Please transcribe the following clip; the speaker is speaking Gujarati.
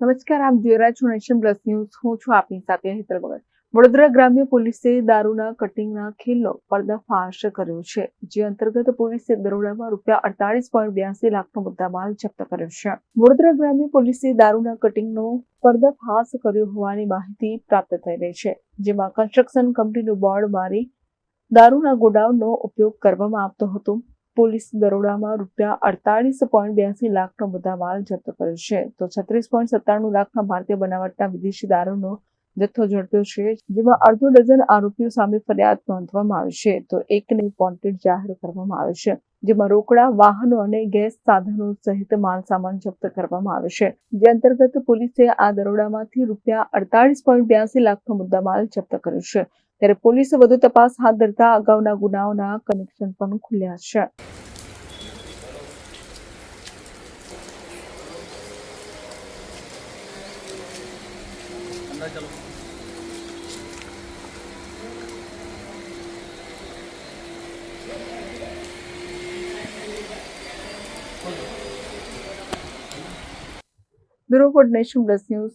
નમસ્કાર, આપ જોઈ રહ્યા છો નેશન પ્લસ ન્યૂઝ. હું છું આપની સાથે હેતલ ભગત. વડોદરા ગ્રામ્ય પોલીસે દારૂના કટિંગના ખિલ્લો પર્દાફાશ કર્યો છે, જે અંતર્ગત પોલીસે દરોડામાં રૂપિયા અડતાલીસ પોઈન્ટ બ્યાસી લાખનો મુદ્દામાલ જપ્ત કર્યો છે. વડોદરા ગ્રામ્ય પોલીસે દારૂના કટિંગનો પર્દાફાશ કર્યો હોવાની માહિતી પ્રાપ્ત થઈ રહી છે, જેમાં કન્સ્ટ્રક્શન કંપનીનું બોર્ડ મારી દારૂના ગોડાઉનનો ઉપયોગ કરવામાં આવતો હતો. પોલીસ દરોડામાં રૂપિયા અડતાલીસ પોઈન્ટ બ્યાસી લાખનો મુદ્દામાલ જપ્ત કર્યો છે. તો છત્રીસ પોઈન્ટ સત્તાણું લાખના ભારતીય બનાવટના વિદેશી દારૂનો જથ્થો ઝડપ્યો છે, જેમાં અડધો ડઝન આરોપીઓ સામે ફરિયાદ નોંધવામાં આવી છે. તો એકને વોન્ટેડ જાહેર કરવામાં આવે છે, જેમાં રોકડા, વાહનો અને ગેસ સાધનો સહિત માલ સામાન જપ્ત કરવામાં આવે છે. જે અંતર્ગત પોલીસે આ દરોડામાંથી રૂપિયા અડતાલીસ પોઈન્ટ બ્યાસી લાખનો મુદ્દામાલ જપ્ત કર્યો છે. ત્યારે પોલીસ વધુ તપાસ હાથ ધરતા અગાઉના ગુનાઓના કનેક્શન પણ ખુલ્યા છે bureau for nation plus news